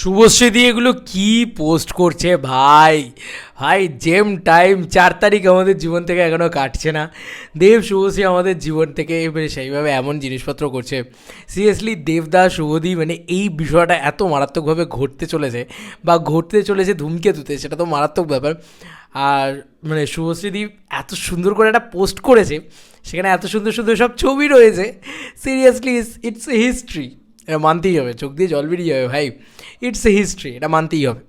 শুভশ্রী এগুলো কি পোস্ট করছে ভাই? ভাই জেম টাইম চার তারিখ আমাদের জীবন থেকে এখনও কাটছে না। দেব শুভশ্রী আমাদের জীবন থেকে এবারে সেইভাবে এমন জিনিসপত্র করছে। সিরিয়াসলি দেবদা শুভদী মানে এই বিষয়টা এত মারাত্মকভাবে ঘটতে চলেছে বা ঘটতে চলেছে ধূমকেতুতে, সেটা তো মারাত্মক ব্যাপার। আর মানে শুভশ্রীদি এত সুন্দর করে একটা পোস্ট করেছে, সেখানে এত সুন্দর সুন্দর সব ছবি রয়েছে। সিরিয়াসলি ইটস এ হিস্ট্রি এটা মানতেই হবে, চোখ দিয়ে জল বেরিয়ে যাবে ভাই। ইটস এ হিস্ট্রি এটা মানতেই হবে।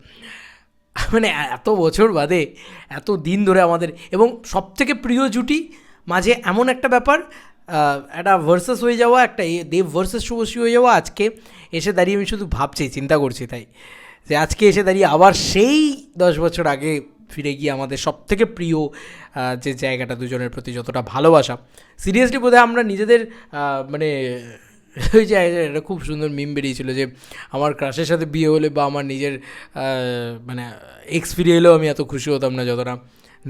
মানে এত বছর বাদে, এত দিন ধরে আমাদের, এবং সবথেকে প্রিয় জুটি মাঝে এমন একটা ব্যাপার একটা ভার্সেস হয়ে যাওয়া, একটা দেব ভার্সেস শুভশ্রী হয়ে যাওয়া, আজকে এসে দাঁড়িয়ে আমি শুধু ভাবছি, চিন্তা করছি তাই। যে আজকে এসে দাঁড়িয়ে আবার সেই দশ বছর আগে ফিরে গিয়ে আমাদের সবথেকে প্রিয় যে জায়গাটা দুজনের প্রতি যতটা ভালোবাসা। সিরিয়াসলি বোধহয় আমরা নিজেদের মানে ওই যে এটা খুব সুন্দর মিম বেরিয়েছিল যে, আমার ক্রাশের সাথে বিয়ে হলে বা আমার নিজের মানে এক্স ফিরে এলেও আমি এত খুশি হতাম না যতটা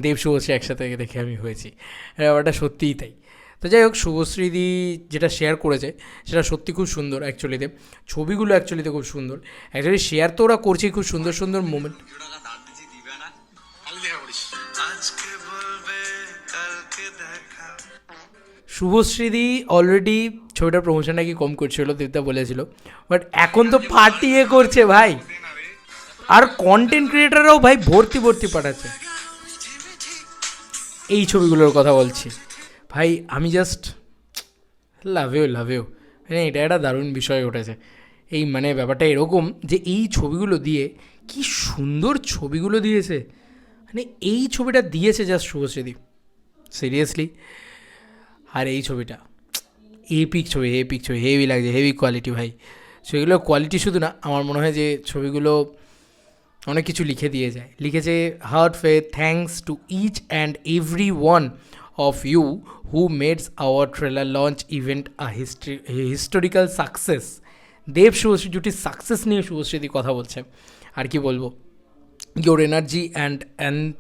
দেব শুভশ্রী একসাথে দেখে আমি হয়েছি। ব্যাপারটা সত্যিই তাই। তো যাই হোক, শুভশ্রীদি যেটা শেয়ার করেছে, সেটা সত্যি খুব সুন্দর অ্যাকচুয়ালিতে ছবিগুলো অ্যাকচুয়ালিতে খুব সুন্দর। অ্যাকচুয়ালি শেয়ার তো ওরা করছেই, খুব সুন্দর সুন্দর মোমেন্ট শুভশ্রীদি অলরেডি ছবিটার প্রমোশন নাকি কম করছিল, দেবদা বলেছিল। বাট এখন তো ফাটিয়ে করছে ভাই। আর কন্টেন্ট ক্রিয়েটাররাও ভাই ভর্তি ভর্তি পাঠাচ্ছে। এই ছবিগুলোর কথা বলছি। ভাই, আমি just love you love you মানে এটা একটা দারুণ বিষয় ঘটেছে। এই মানে ব্যাপারটা এরকম যে এই ছবিগুলো দিয়ে কি সুন্দর ছবিগুলো দিয়েছে। মানে এই ছবিটা দিয়েছে জাস্ট শুভশ্রীদি সিরিয়াসলি আর এই ছবিটা। এপিক ছবি এপিক ছবি হেভি লাগছে হেভি কোয়ালিটি ভাই। সেগুলো কোয়ালিটি শুধু না আমার মনে হয় যে ছবিগুলো অনেক কিছু লিখে দিয়ে যায়। লিখেছে heartfelt thanks to each and every one of you who made our trailer launch event a history historical success Dev Subhashree জুটির success নিয়ে শুভশ্রীদি কথা বলছে। আর কি বলব? Your energy and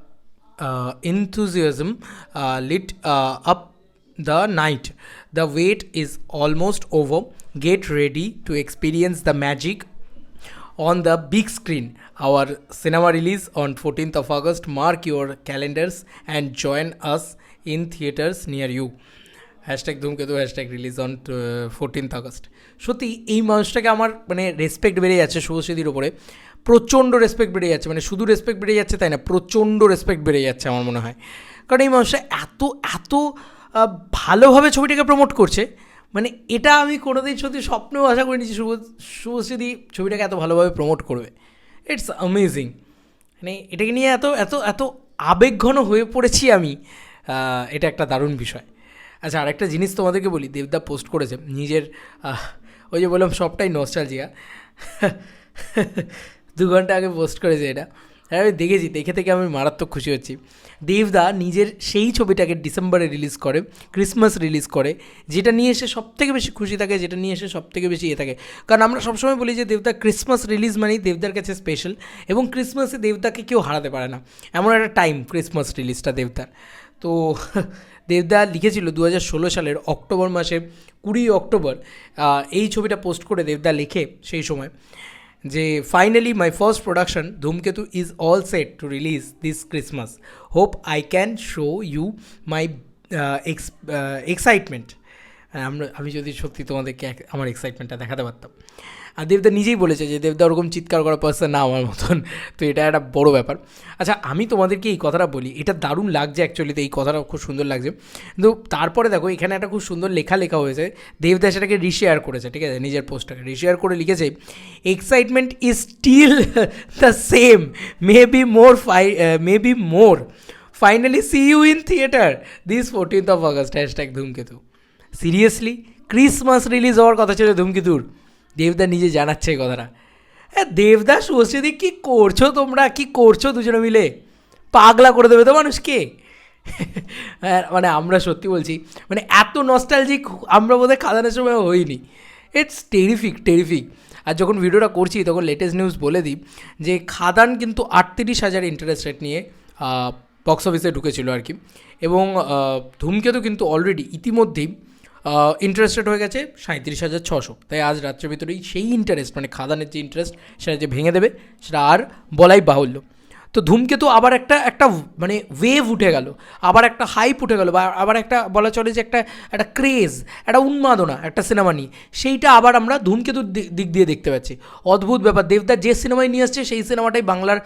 uh, enthusiasm uh, up the night. The wait is almost over. Get ready to experience the magic on the big screen. Our cinema release on 14th of August. Mark your calendars and join us in theaters near you. Hashtag Dhumketu hashtag release on fourteenth August সত্যি, এই মানুষটাকে আমার মানে respect বেড়ে যাচ্ছে শুভশ্রীদির ওপরে প্রচণ্ড respect বেড়ে যাচ্ছে মানে শুধু রেসপেক্ট বেড়ে যাচ্ছে তাই না, প্রচণ্ড রেসপেক্ট বেড়ে যাচ্ছে আমার মনে হয় কারণ এই মানুষটা এত এত ভালোভাবে ছবিটাকে প্রমোট করছে। মানে এটা আমি কোনোদিন সত্যি স্বপ্নেও আশা করিনি যে শুভ শুভশ্রীদি ছবিটাকে এত ভালোভাবে প্রমোট করবে। ইটস অ্যামেজিং মানে এটাকে নিয়ে এত এত এত আবেগঘন হয়ে পড়েছি আমি। এটা একটা দারুণ বিষয়। আচ্ছা আরেকটা জিনিস তোমাদেরকে বলি, দেবদা পোস্ট করেছে, নিজের ওই যে বললাম সবটাই নস্টালজিয়া দু ঘণ্টা আগে পোস্ট করেছে এটা। আর আমি দেখেছি, দেখে থেকে আমি মারাত্মক খুশি হচ্ছি। দেবদা নিজের সেই ছবিটাকে ডিসেম্বরে রিলিজ করে ক্রিসমাস রিলিজ করে, যেটা নিয়ে এসে সব থেকে বেশি খুশি থাকে, যেটা নিয়ে এসে সব থেকে বেশি ইয়ে থাকে। কারণ আমরা সবসময় বলি যে, দেবদা ক্রিসমাস রিলিজ মানেই দেবদার কাছে স্পেশাল এবং ক্রিসমাসে দেবদাকে কেউ হারাতে পারে না। এমন একটা টাইম ক্রিসমাস রিলিজটা দেবদার। তো দেবদা লিখেছিল দু হাজার ষোলো সালের অক্টোবর মাসে কুড়ি অক্টোবর এই ছবিটা পোস্ট করে দেবদা লেখে সেই সময়। যে finally my first production Dhumketu is all set to release this Christmas hope I can show you my excitement আমরা, আমি যদি সত্যি তোমাদেরকে আমার এক্সাইটমেন্টটা দেখাতে পারতাম। আর দেবদা নিজেই বলেছে যে, দেবদা, ওরকম চিৎকার করা পার্সন না আমার মতন। তো এটা একটা বড় ব্যাপার। আচ্ছা আমি তোমাদেরকে এই কথাটা বলি, এটা দারুণ লাগছে অ্যাকচুয়ালিতে এই কথাটা খুব সুন্দর লাগছে। কিন্তু তারপরে দেখো, এখানে একটা খুব সুন্দর লেখা লেখা হয়েছে, দেবদা সেটাকে রিশেয়ার করেছে, ঠিক আছে? নিজের পোস্টটাকে রিশেয়ার করে লিখেছে excitement is still the same may be more phi may be more finally see you in theatre this fourteenth of August hashtag Dhumketu seriously Christmas release হওয়ার কথা ছিল ধূমকেতুর দেবদা নিজে জানাচ্ছে এই কথাটা। হ্যাঁ দেবদা শুভশ্রীদি কী করছ তোমরা? কি করছ দুজনে মিলে? পাগলা করে দেবে তো মানুষকে। মানে আমরা সত্যি বলছি মানে এত নস্টালজিক আমরা বোধহয় খাদানের সময় হইনি। ইটস টেরিফিক টেরিফিক আর যখন ভিডিওটা করছি, তখন লেটেস্ট নিউজ বলে দিই যে, খাদান কিন্তু আটত্রিশ হাজার ইন্টারেস্ট রেট নিয়ে বক্স অফিসে ঢুকেছিল আর কি। এবং ধূমকেতু কিন্তু অলরেডি ইতিমধ্যেই ইন্টারেস্টেড হয়ে গেছে সাঁত্রিশ হাজার ছশো। তাই আজ রাত্রের ভিতরেই সেই ইন্টারেস্ট মানে খাদানের যে ইন্টারেস্ট সেটা যে ভেঙে দেবে, সেটা আর বলাই বাহুল্য। তো ধূমকেতু আবার একটা একটা মানে ওয়েভ উঠে গেল, আবার একটা হাইপ উঠে গেল, বা আবার একটা বলা চলে যে একটা একটা ক্রেজ একটা উন্মাদনা, একটা সিনেমা নিয়ে। সেইটা আবার আমরা ধূমকেতুর দিক দিয়ে দেখতে পাচ্ছি। অদ্ভুত ব্যাপার দেবদার যে সিনেমায় নিয়ে আসছে, সেই সিনেমাটাই বাংলার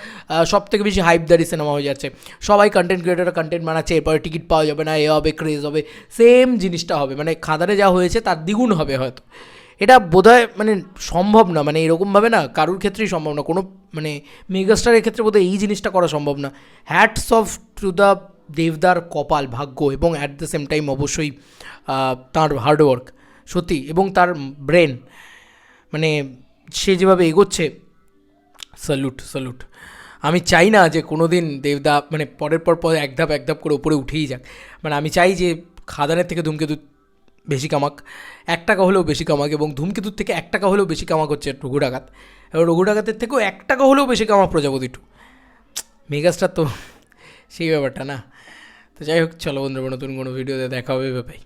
সব থেকে বেশি হাইপদারি সিনেমা হয়ে যাচ্ছে। সবাই কন্টেন্ট ক্রিয়েটার কন্টেন্ট বানাচ্ছে, এরপরে টিকিট পাওয়া যাবে না, এ হবে ক্রেজ হবে সেম জিনিসটা হবে। মানে খাদানে যা হয়েছে, তার দ্বিগুণ হবে হয়তো। এটা বোধহয় মানে সম্ভব না মানে এরকমভাবে না কারুর ক্ষেত্রেই সম্ভব না, কোনো মানে মেগাস্টারের ক্ষেত্রে বোধহয় এই জিনিসটা করা সম্ভব না। হ্যাটস অফ টু দ্য দেবদার কপাল, ভাগ্য এবং অ্যাট দ্য সেম টাইম অবশ্যই তার হার্ডওয়ার্ক সত্যি, এবং তার ব্রেন মানে সে যেভাবে এগোচ্ছে স্যালুট স্যালুট আমি চাই না যে কোনো দিন দেবদা মানে পরের পর পর এক ধাপ এক ধাপ করে উপরে উঠেই যাক। মানে আমি চাই যে খাদানের থেকে ধূমকেতু বেশি কামাক, এক টাকা হলেও বেশি কামাক এবং ধূমকেতুর থেকে এক টাকা হলেও বেশি কামাক হচ্ছে রঘু ডাকাত। এবং রঘু ডাকাতের থেকেও এক টাকা হলেও বেশি কামাক প্রজাপতি টু। মেগাস্টার তো সেই ব্যাপারটা না। তো যাই হোক, চলো বন্ধুরা, নতুন কোনো ভিডিওতে দেখা হবে ভাই